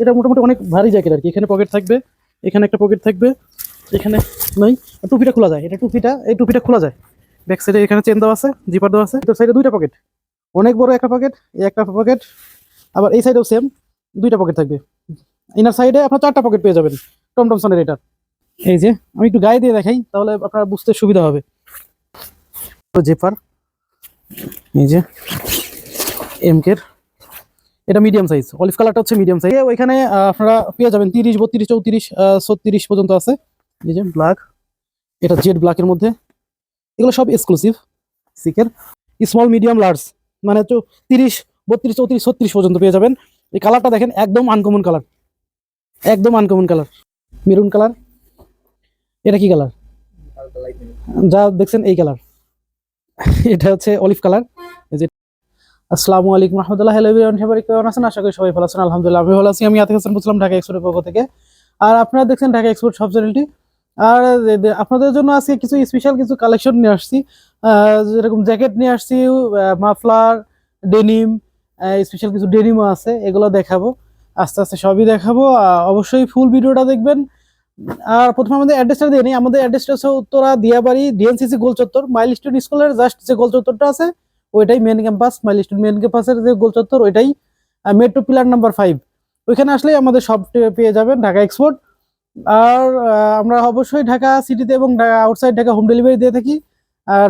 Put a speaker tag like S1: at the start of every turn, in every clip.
S1: এটা মোটামুটি অনেক ভারী জ্যাকেট আর কি। এখানে পকেট থাকবে, এখানে একটা পকেট থাকবে, এখানে আর টুপিটা খোলা যায়। এটা টুপিটা, এই টুপিটা খোলা যায়। ব্যাক সাইডে এখানে চেন দেওয়া আছে জিপার দেওয়া আছে। তো সাইডে দুইটা পকেট অনেক বড় একটা পকেট এই একটা পকেট আবার এই সাইডেও সেম দুইটা পকেট থাকবে। ইনার সাইডে আপনার চারটা পকেট পেয়ে যাবেন টমটমসনের এটার এই যে, আমি একটু গায়ে দিয়ে দেখাই, তাহলে আপনার বুঝতে সুবিধা হবে। জেপার এই যে এমকের এটা মিডিয়াম সাইজ অলিভ কালারটা হচ্ছে মিডিয়াম সাইজ ওইখানে আপনারা পেয়ে যাবেন তিরিশ, বত্রিশ, চৌত্রিশ ছত্রিশ পর্যন্ত আছে। এই ব্ল্যাক এটা জেড ব্ল্যাকের মধ্যে। এগুলো সব এক্সক্লুসিভ সিকের স্মল মিডিয়াম লার্জ মানে তো তিরিশ, বত্রিশ, চৌত্রিশ, ছত্রিশ পর্যন্ত পেয়ে যাবেন। এই কালারটা দেখেন, একদম আনকমন কালার একদম আনকমন কালার মেরুন কালার এটা কি কালার যা দেখছেন এই কালার এটা হচ্ছে অলিভ কালার আসসালামু আলাইকুম রহমতুল্লাহ হ্যালো এভরিওয়ান সবাই কেমন আছেন? আশা করি সবাই ভালো আছেন। আলহামদুলিল্লাহ, আমি ভালো আছি। আমি আতিক হাসান, বুঝলাম ঢাকা এক্সপোর্টের পক্ষ থেকে। আর আপনারা দেখছেন ঢাকা এক্সপোর্ট সব চ্যানেলটি আর আপনাদের জন্য আজকে কিছু স্পেশাল কিছু কালেকশন নিয়ে আসছি। যেরকম জ্যাকেট নিয়ে আসছি মাফলার ডেনিম স্পেশাল কিছু ডেনিমও আছে, এগুলো দেখাবো। আস্তে আস্তে সবই দেখাবো। অবশ্যই ফুল ভিডিওটা দেখবেন। আর প্রথমে আমাদের অ্যাড্রেসটা দিয়ে নিই। আমাদের অ্যাড্রেসটা হচ্ছে উত্তরা দিয়াবাড়ি ডিএনসিসি গোল চত্বর মাইল স্টোন স্কুলের জাস্ট যে গোল চত্বরটা আছে ওইটাই main campus milestone main ক্যাম্পাসের যে গোল চত্বর, ওইটাই মেট্রো পিলার নাম্বার ফাইভ ওইখানে আসলেই আমাদের সব পেয়ে যাবেন ঢাকা এক্সপোর্ট আর আমরা অবশ্যই ঢাকা সিটিতে এবং আউটসাইড ঢাকা হোম ডেলিভারি দিয়ে থাকি।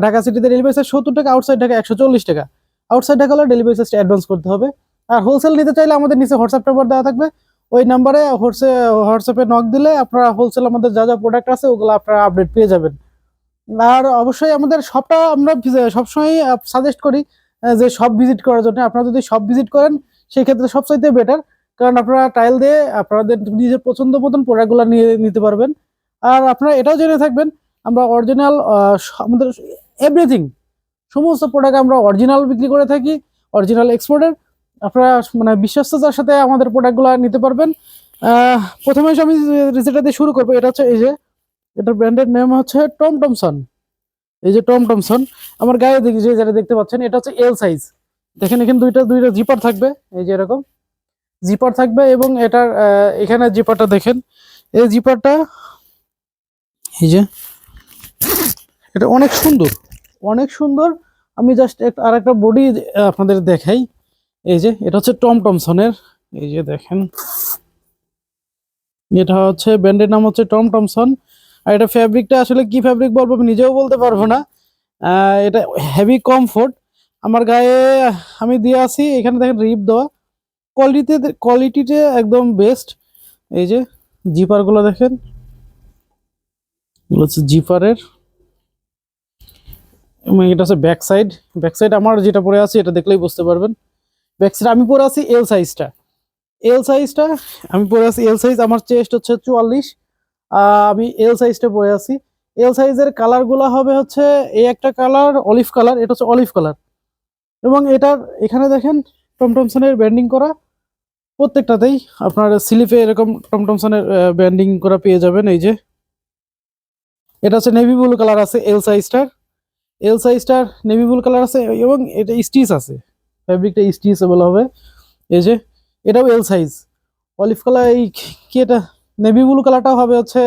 S1: ঢাকা সিটিতে ডেলিভারি চার্জ সত্তর টাকা আউটসাইড ঢাকা একশো চল্লিশ টাকা। আউটসাইড ঢাকা হলে ডেলিভারি চার্জটা অ্যাডভান্স করতে হবে। আর হোলসেল নিতে চাইলে আমাদের নিচে হোয়াটসঅ্যাপ নাম্বার দেওয়া থাকবে। ওই নাম্বারে হোয়াটসঅ্যাপে নক দিলে আপনারা হোলসেল আমাদের যা যা প্রোডাক্ট আছে ওগুলো আপনারা আপডেট পেয়ে যাবেন। আর অবশ্যই আমাদের সবটা আমরা সবসময় সাজেস্ট করি যে সব ভিজিট করার জন্য। আপনারা যদি সব ভিজিট করেন সেই ক্ষেত্রে সবচাইতে বেটার কারণ আপনারা টাইল দিয়ে আপনাদের নিজের পছন্দ মতন প্রোডাক্টগুলো নিয়ে নিতে পারবেন। আর আপনারা এটাও জেনে থাকবেন, আমরা অরিজিনাল আমাদের এভরিথিং সমস্ত প্রোডাক্ট আমরা অরিজিনাল বিক্রি করে থাকি অরিজিনাল এক্সপোর্টের আপনারা মানে বিশ্বস্ততার সাথে আমাদের প্রোডাক্টগুলো নিতে পারবেন। প্রথমে আমি যেটা দিয়ে শুরু করব, এটা হচ্ছে এই যে এটার ব্র্যান্ডের নেম হচ্ছে টম টমসন এই যে টম টমসন আমার গায়ে দেখি যে যেটা দেখতে পাচ্ছেন, এটা হচ্ছে এল সাইজ দেখেন, এখানে দুইটা দুইটা জিপার থাকবে, এই যে এরকম। জিপার থাকবে এবং এটার এখানে জিপারটা দেখেন। এই জিপারটা এই যে, এটা অনেক সুন্দর অনেক সুন্দর। আমি জাস্ট আর একটা বডি আপনাদের দেখাই। এই যে, এটা হচ্ছে টম টমসনের এই যে দেখেন। এটা হচ্ছে ব্র্যান্ডের নাম হচ্ছে টম টমসন আর এটা ফ্যাব্রিকটা আসলে কি ফ্যাব্রিক বলব আমি নিজেও বলতে পারব না। এটা হেভি কমফোর্ট আমার গায়ে আমি দিয়ে আসি এখানে দেখেন রিপ দেওয়া। কোয়ালিটিতে কোয়ালিটিতে একদম বেস্ট এই যে জিপারগুলো দেখেন। জিপারের এবং এটা হচ্ছে ব্যাক সাইড ব্যাক সাইড আমার যেটা পরে আছে, এটা দেখলেই বুঝতে পারবেন। ব্যাক সাইড আমি পরে আছি এল সাইজটা এল সাইজটা আমি পরে আছি এল সাইজ আমার চেস্ট হচ্ছে চুয়াল্লিশ। আমি এল সাইজটা পরে আছি। এল সাইজের কালারগুলো হবে হচ্ছে এই একটা কালার অলিভ কালার এটা হচ্ছে অলিভ কালার এবং এটার এখানে দেখেন টমটমসনের ব্যান্ডিং করা। প্রত্যেকটাতেই আপনার স্লিপে এরকম টমটমসনের ব্যান্ডিং করা পেয়ে যাবেন এই যে। এটা হচ্ছে নেভি ব্লু কালার আছে এল সাইজটার এল সাইজটার নেভি ব্লু কালার আছে এবং এটা স্টিচ আছে। ফ্যাব্রিকটা স্টিচেবল হবে। এই যে, এটাও এল সাইজ অলিভ কালার এই কি এটা? নেভি ব্লু কালারটাও হবে হচ্ছে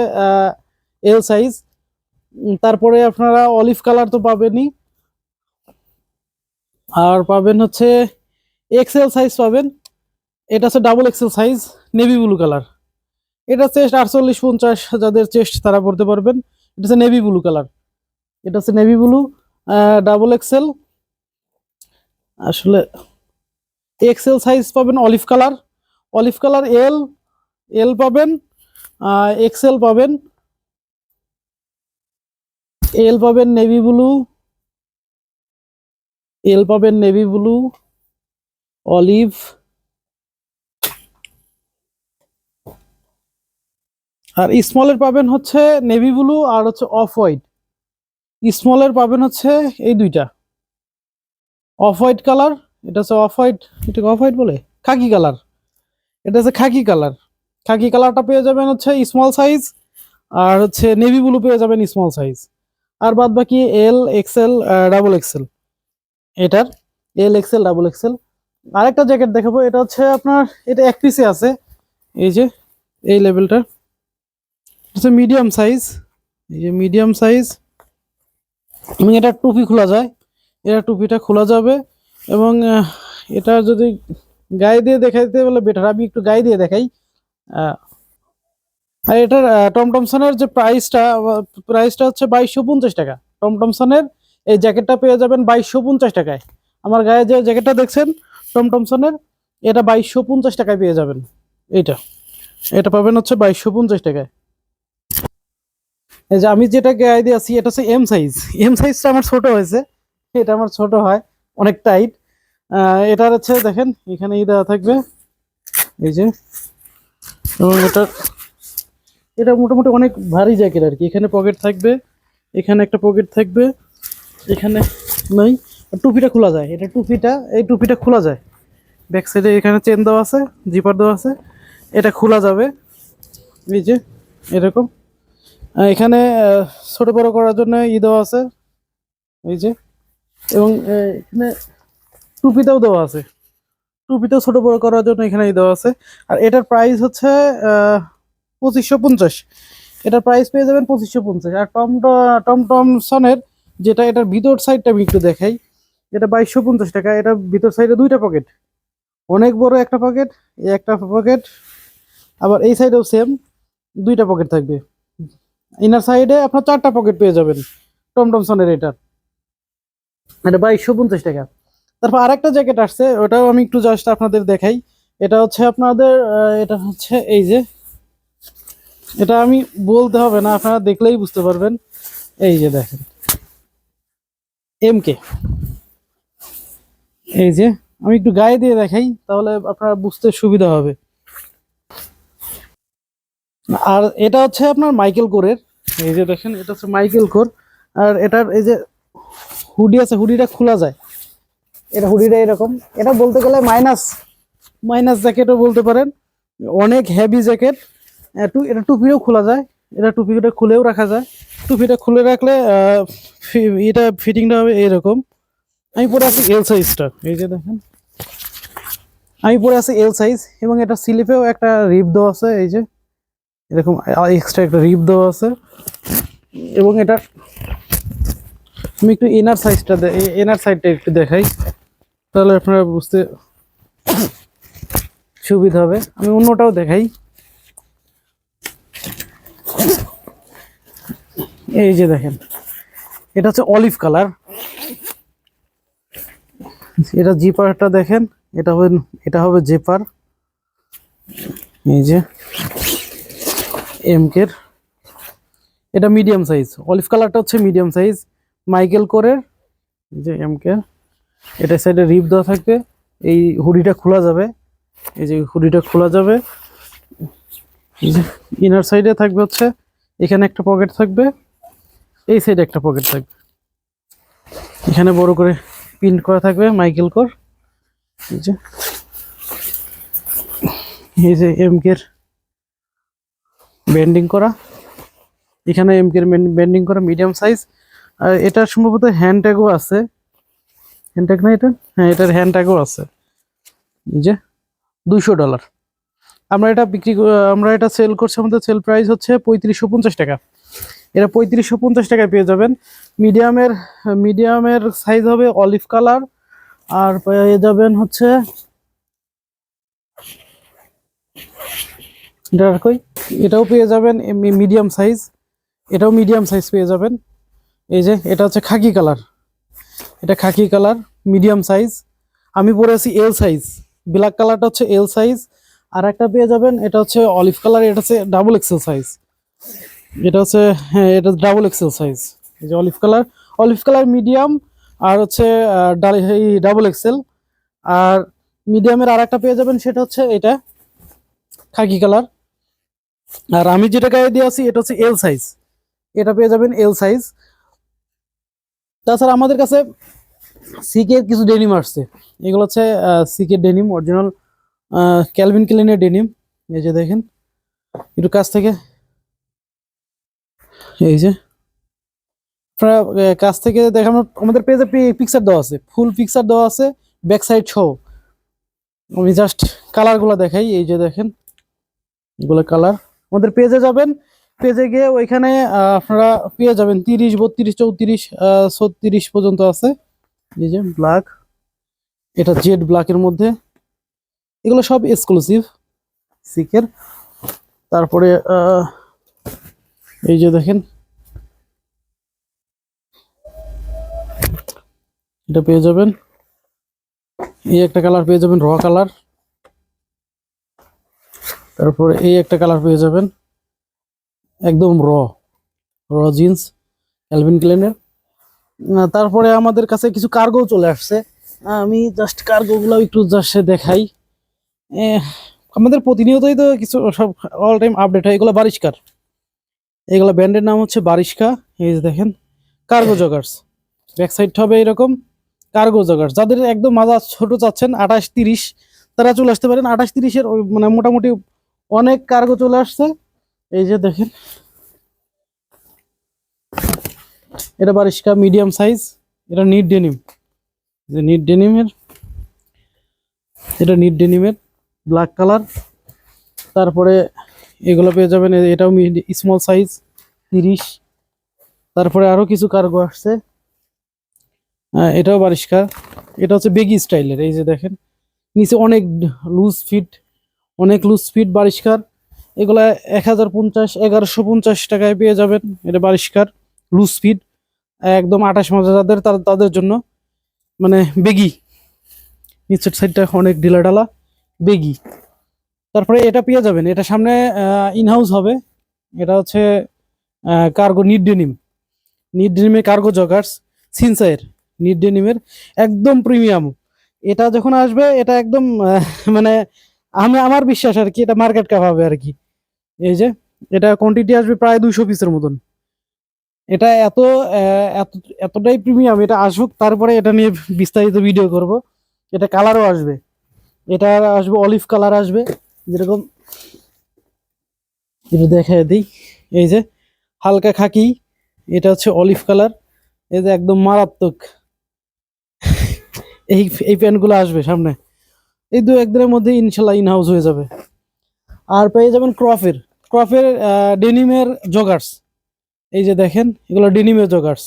S1: এল সাইজ তারপরে আপনারা অলিভ কালার তো পাবেনই। আর পাবেন হচ্ছে এক্সেল সাইজ পাবেন। এটা হচ্ছে double XL size navy blue colour এটা চেস্ট আটচল্লিশ পঞ্চাশ, যাদের চেস্ট তারা পড়তে পারবেন। এটা হচ্ছে নেভি ব্লু কালার এটা হচ্ছে নেভি ব্লু ডাবল এক্সেল আসলে এক্সেল সাইজ পাবেন olive colour olive colour L L পাবেন। এক্সেল পাবেন। এল পাবেন নেভি ব্লু এল পাবেন নেভি ব্লু অলিভ আর স্মলের পাবেন হচ্ছে নেভি ব্লু আর হচ্ছে অফ হোয়াইট স্মলের পাবেন হচ্ছে এই দুইটা। অফ হোয়াইট কালার এটা হচ্ছে অফ হোয়াইট এটা অফ হোয়াইট বলে? খাকি কালার এটা হচ্ছে খাকি কালার খাকি কালারটা পেয়ে যাবেন হচ্ছে স্মল সাইজ আর হচ্ছে নেভি ব্লু পেয়ে যাবেন স্মল সাইজ আর বাদ বাকি এল এক্সেল ডাবল এক্সেল এটার এল এক্সেল ডাবল এক্সেল আরেকটা জ্যাকেট দেখাবো, এটা হচ্ছে আপনার, এটা এক পিসে আছে। এই যে, এই লেভেলটা হচ্ছে মিডিয়াম সাইজ এই যে মিডিয়াম সাইজ এবং এটা টুপি খোলা যায়। এটা টুপিটা খোলা যাবে। এবং এটা যদি গায়ে দিয়ে দেখাইতে বলে বেটার আমি একটু গায়ে দিয়ে দেখাই। আর এটার আহ, টমটমসনের যে প্রাইসটা প্রাইসটা হচ্ছে বাইশশো পঞ্চাশ টাকা। টম টমসনের এই জ্যাকেটটা পেয়ে যাবেন বাইশশো পঞ্চাশ টাকায়। আমার গায়ে যে জ্যাকেটটা দেখছেন টম টমসনের এটা বাইশশো পঞ্চাশ টাকায় পেয়ে যাবেন। এইটা। এটা পাবেন হচ্ছে বাইশশো পঞ্চাশ টাকায়। এই যে আমি যেটা গায়ে দিয়ে আছি এটা হচ্ছে এম সাইজ এম সাইজটা আমার ছোট হয়েছে। এটা আমার ছোট হয় অনেক টাইট এটার হচ্ছে দেখেন এখানে দেওয়া থাকবে। এই যে এবং এটা এটা মোটামুটি অনেক ভারী জ্যাকেট আর কি। এখানে পকেট থাকবে, এখানে একটা পকেট থাকবে, এখানে নাই। টুপিটা খোলা যায়। এটা টুপিটা, এই টুপিটা খোলা যায়। ব্যাক সাইডে এখানে চেন দেওয়া আছে জিপার দেওয়া আছে। এটা খোলা যাবে। এই যে, এরকম। এখানে ছোট বড় করার জন্য ই দেওয়া আছে। এই যে, এবং এখানে টুপিটাও দেওয়া আছে। টুপিটাও ছোট বড় করার জন্য এখানে দেওয়া আছে। আর এটার প্রাইস হচ্ছে পঁচিশশো পঞ্চাশ। এটার প্রাইস পেয়ে যাবেন পঁচিশশো পঞ্চাশ। আর টম টমটমসনের যেটা, এটার ভিতর সাইডটা আমি একটু দেখাই। এটা বাইশশো পঞ্চাশ টাকা। এটা ভিতর সাইডে দুইটা পকেট অনেক বড় একটা পকেট এই একটা পকেট আবার এই সাইডেও সেম দুইটা পকেট থাকবে। ইনার সাইডে আপনার চারটা পকেট পেয়ে যাবেন টমটমসনের এটার। এটা বাইশশো পঞ্চাশ টাকা। তারপর আরেকটা জ্যাকেট আসছে, ওটাও আমি একটু জাস্ট আপনাদের দেখাই। এটা হচ্ছে আপনাদের এটা হচ্ছে এই যে, এটা আমি বলতে হবে না, আপনারা দেখলেই বুঝতে পারবেন। এই যে দেখেন এম কে এই যে, আমি একটু গায়ে দিয়ে দেখাই, তাহলে আপনারা বুঝতে সুবিধা হবে। আর এটা হচ্ছে আপনার মাইকেল কোরের এই যে দেখেন, এটা হচ্ছে মাইকেল কোর আর এটার এই যে হুডি আছে, হুডিটা খোলা যায়। এটা হুডিটা এরকম। এটা বলতে গেলে মাইনাস মাইনাস জ্যাকেটও বলতে পারেন। অনেক হেভি জ্যাকেট টু এটা টুপিও খোলা যায়। এটা টুপিটা খুলেও রাখা যায়। টুপিটা খুলে রাখলে এটা ফিটিংটা হবে এরকম। আমি পরে আছি এল সাইজটা এই যে দেখেন। আমি পরে আছি এল সাইজ এবং এটা স্লিপেও একটা রিপ দেওয়া আছে। এই যে, এরকম এক্সট্রা একটা রিপ দেওয়া আছে। এবং এটা, আমি একটু ইনার সাইজটা এনার সাইডটা একটু দেখাই। তাহলে আপনারা বুঝতে সুবিধা হবে। আমি অন্যটাও দেখাই। এই যে দেখেন, এটা হচ্ছে অলিভ কালার। এটা জিপারটা দেখেন, এটা হবে এটা হবে জেপার। এই যে এমকের। এটা মিডিয়াম সাইজ। অলিভ কালারটা হচ্ছে মিডিয়াম সাইজ। মাইকেল কোরের যে এমকের। এটা সাইডে রিপ দেওয়া থাকবে। এই হুডিটা খোলা যাবে। এই যে হুডিটা খোলা যাবে। ইনার সাইডে থাকবে হচ্ছে, এখানে একটা পকেট থাকবে, এই সাইডে একটা পকেট থাকবে। এখানে বড় করে প্রিন্ট করা থাকবে মাইকেল কোর এই যে এই যে এমকের বেন্ডিং করা। এখানে এমকের বেন্ডিং করা মিডিয়াম সাইজ আর এটা সম্ভবত হ্যান্ড ট্যাগও আছে। হ্যান্ড ট্যাগ না এটা? হ্যাঁ এটার হ্যান্ড ট্যাগও আছে। এই যে, দুইশো ডলার। আমরা এটা বিক্রি আমরা এটা সেল করছি, আমাদের সেল প্রাইস হচ্ছে পঁয়ত্রিশশো পঞ্চাশ টাকা। এটা পঁয়ত্রিশশো পঞ্চাশ টাকায় পেয়ে যাবেন। মিডিয়ামের মিডিয়ামের সাইজ হবে অলিভ কালার আর পেয়ে যাবেন হচ্ছে কই? এটাও পেয়ে যাবেন মিডিয়াম সাইজ এটাও মিডিয়াম সাইজ পেয়ে যাবেন। এই যে, এটা হচ্ছে খাকি কালার এটা খাকি কালার, মিডিয়াম সাইজ। আমি পরে আছি এল সাইজ ব্ল্যাক কালারটা হচ্ছে এল সাইজ আর একটা পেয়ে যাবেন, এটা হচ্ছে অলিভ কালার এটা হচ্ছে ডাবল এক্সেল সাইজ এটা হচ্ছে হ্যাঁ এটা ডাবল এক্সেল সাইজ এই যে olive colour olive colour medium আর হচ্ছে এই ডাবল এক্সেল আর মিডিয়ামের আর একটা পেয়ে যাবেন, সেটা হচ্ছে এটা খাকি কালার। আর আমি যেটা গায়ে দিয়ে আছি, এটা হচ্ছে এল সাইজ এটা পেয়ে যাবেন এল সাইজ তাছাড়া আমাদের কাছে সিকের কিছু ডেনিম আসছে। এগুলো হচ্ছে সিকের ডেনিম, অরিজিনাল ক্যালভিন ক্লিনের ডেনিম। এই যে দেখেন, একটু কাছ থেকে। এই যে। কাছ থেকে দেখানো, আমাদের পেজে পিকচার দেওয়া আছে। ফুল পিকচার দেওয়া আছে ব্যাক সাইড সহ আমি জাস্ট কালারগুলো দেখাই। এই যে দেখেন, এগুলো কালার আমাদের পেজে যাবেন পেজে গিয়ে ওইখানে আপনারা পেয়ে যাবেন তিরিশ, বত্রিশ, চৌত্রিশ ছত্রিশ পর্যন্ত আছে। এই যে ব্ল্যাক এটা জেড ব্ল্যাকের মধ্যে। এগুলো সব এক্সক্লুসিভ সিকের তারপরে এই যে দেখেন। এটা পেয়ে যাবেন। এই একটা কালার পেয়ে যাবেন র কালার তারপরে এই একটা কালার পেয়ে যাবেন। একদম র র জিন্স ক্যালভিন ক্লেনের তারপরে আমাদের কাছে কিছু কার্গো চলে আসছে। আমি জাস্ট কার্গোগুলো একটু জাস্ট দেখাই। আমাদের প্রতিনিয়তই তো কিছু সব অল টাইম আপডেট হয়। এগুলো বারিশকার। এগুলো ব্র্যান্ডের নাম হচ্ছে বারিশকা। এই যে দেখেন কার্গো জগার্স ব্যাক সাইড হবে এরকম কার্গো জগার্স যাদের একদম মাজা ছোট চাচ্ছেন, আঠাশ তিরিশ, তারা চলে আসতে পারেন। আঠাশ তিরিশের মানে মোটামুটি অনেক কার্গো চলে আসছে। এই যে দেখেন। এটা বারিশকা মিডিয়াম সাইজ এটা নিট ডেনিম। যে নিট ডেনিমের এটা নিট ডেনিমের ব্ল্যাক কালার। তারপরে এগুলো পেয়ে যাবেন এটাও স্মল সাইজ তিরিশ। তারপরে আরও কিছু কার্গো আসছে। হ্যাঁ, এটাও বারিশকার এটা হচ্ছে বেগি স্টাইলের এই যে দেখেন। নিচে অনেক লুজ ফিট অনেক লুজ ফিট বারিশকার। এগুলা এক হাজার পঞ্চাশ, এগারোশো পঞ্চাশ টাকায় পেয়ে যাবেন। এটা বারিশকার লুজ ফিট একদম আঠাশ মাসে যাদের তাদের- জন্য। মানে বেগি। নিচের সাইডটা অনেক ঢিলা ঢালা বেগি। তারপরে এটা পেয়ে যাবেন। এটা সামনে ইনহাউস হবে। এটা হচ্ছে কার্গো নিট ডেনিম নিট ডেনিমের কার্গো জগার্স সিনসাইয়ের নিট ডেনিমের একদম প্রিমিয়াম এটা যখন আসবে, এটা একদম মানে আমি আমার বিশ্বাস আর কি, এটা মার্কেট কাপ হবে আর কি। এই যে, এটা কোয়ান্টিটি আসবে প্রায় দুইশো পিসের মতন। এটা এত এত, এতটাই প্রিমিয়াম এটা আসুক, তারপরে এটা নিয়ে বিস্তারিত ভিডিও করব। এটা কালারও আসবে। এটা আসবে অলিভ কালার আসবে, যেরকম এটা দেখা দিই। এই যে, হালকা খাকি, এটা হচ্ছে অলিভ কালার এই যে একদম মারাত্মক। এই এই প্যান্টগুলো আসবে সামনে। এই দু একদিনের মধ্যে ইনশাল্লাহ ইন হাউস হয়ে যাবে। আর পেয়ে যাবেন ক্রফের ক্রফের ডেনিমের জগার্স। এই যে দেখেন, এগুলো ডেনিমের জগার্স।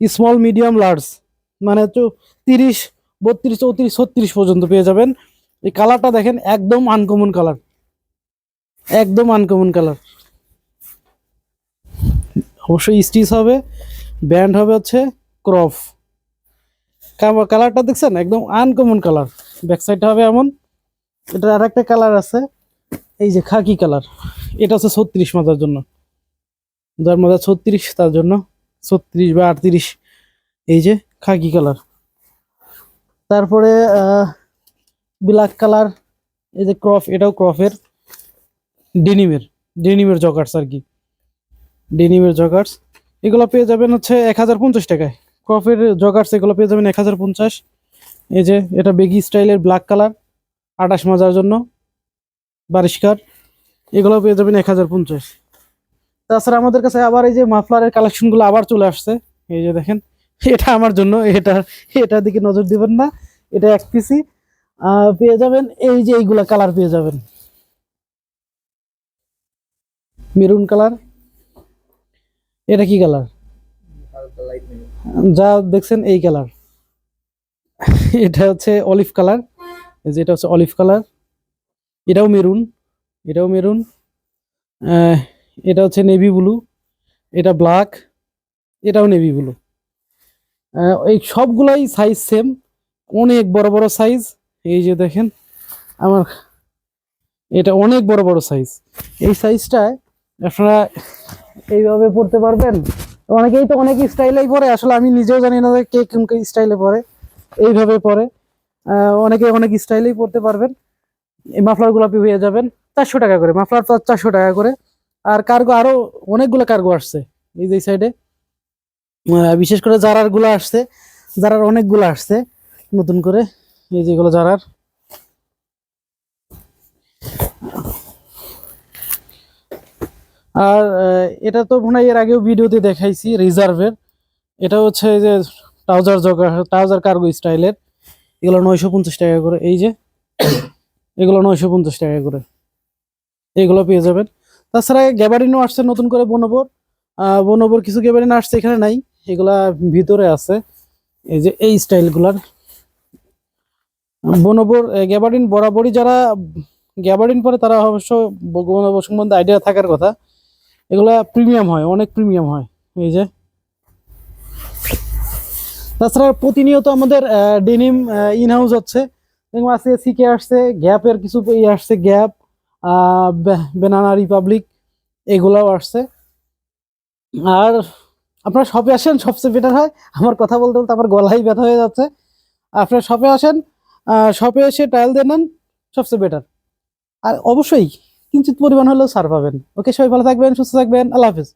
S1: Small, medium, large. মানে তো তিরিশ, বত্রিশ, চৌত্রিশ, ছত্রিশ পর্যন্ত পেয়ে যাবেন। এই কালারটা দেখেন, একদম আনকমন কালার। একদম আনকমন কালার। অবশ্যই স্টিচ হবে, ব্যান্ড হবে হচ্ছে ক্রফ। কালারটা দেখছেন? একদম আনকমন কালার। ব্যাক সাইডটা হবে এমন। এটার আর একটা কালার আছে। এই যে খাকি কালার, এটা হচ্ছে ছত্রিশ মাথার জন্য। যার মাথা ছত্রিশ, তার জন্য ছত্রিশ বা আটত্রিশ, এই যে খাকি কালার। তারপরে ব্ল্যাক কালার, এই যে ক্রফ, এটাও ক্রফের, ডেনিমের ডেনিমের জগার্স আর কি। ডেনিমের জগার্স, এগুলো পেয়ে যাবেন হচ্ছে এক হাজার পঞ্চাশ টাকায়। ক্রফের জগার্স, এগুলো পেয়ে যাবেন এক হাজার পঞ্চাশ। এই যে, এটা বেগি স্টাইলের ব্ল্যাক কালার আটাশ মাজার জন্য। বারিশকার এগুলো পেয়ে যাবেন এক হাজার পঞ্চাশ। তাছাড়া আমাদের কাছে আবার এই যে মাফলারের কালেকশনগুলো আবার চলে আসছে, এই যে দেখেন, এটা আমার জন্য, এটা, এটার দিকে নজর দিবেন না, এটা এক পিসি পেয়ে যাবেন, এই যে এইগুলা কালার পেয়ে যাবেন। মেরুন কালার এটা কি কালার যা দেখছেন এই কালার এটা হচ্ছে অলিভ কালার এই যে এটা হচ্ছে অলিভ কালার এটাও মেরুন এটাও মেরুন এটা হচ্ছে নেভি ব্লু, এটা ব্ল্যাক, এটাও নেভি ব্লু। এই সবগুলাই সাইজ সেম অনেক বড় বড় সাইজ এই যে দেখেন, আমার এটা অনেক বড় বড় সাইজ এই সাইজটায় আপনারা এইভাবে পড়তে পারবেন। অনেকেই তো অনেক স্টাইলেই পরে আসলে আমি নিজেও জানি না কে কোন স্টাইলে পরে এইভাবে পরে অনেকে অনেক স্টাইলেই পড়তে পারবেন। এই মাফলারগুলো আপনি যাবেন, চারশো টাকা করে। মাফলার তো চারশো টাকা করে। আর কার্গো আরও অনেকগুলো কার্গো আসছে এই যে সাইডে বিশেষ করে জারারগুলো আসছে। জারার অনেকগুলো আসছে নতুন করে। এই যেগুলো জারার। আর এটা তো মনে এর আগেও ভিডিওতে দেখাইছি রিজার্ভের। এটা হচ্ছে এই যে ট্রাউজার জগা ট্রাউজার কার্গো স্টাইলের এগুলো নয়শো পঞ্চাশ টাকা করে। এই যে এগুলো নয়শো পঞ্চাশ টাকা করে। এগুলো পেয়ে যাবেন। তাছাড়া গ্যাবারিনও আসছে নতুন করে বনবর বনবর কিছু গ্যাবারিন আসছে এখানে নাই। এগুলা ভিতরে আছে। এই যে এই স্টাইলগুলার। বনবর গ্যাবারিন বরাবরই যারা গ্যাবারিন পরে তারা অবশ্য বনবর সম্বন্ধে আইডিয়া থাকার কথা। এগুলা প্রিমিয়াম হয়, অনেক প্রিমিয়াম হয়। এই যে। তাছাড়া প্রতিনিয়ত আমাদের ডেনিম ইন হাউস হচ্ছে। যেমন আছে সিকে আসছে গ্যাপের কিছু ইয়ে আসছে গ্যাপ বেনানা রিপাবলিক এগুলাও আসছে। আর আপনারা শপে আসেন, সবচেয়ে বেটার হয়, আমার কথা বলতে বলতে আমার গলাই ব্যথা হয়ে যাচ্ছে। আপনারা শপে আসেন শপে এসে ট্রায়াল দিয়ে নেন, সবচেয়ে বেটার আর অবশ্যই, কিঞ্চিত পরিমাণ হলেও ছাড় পাবেন। ওকে সবাই ভালো থাকবেন, সুস্থ থাকবেন, আল্লাহ হাফিজ।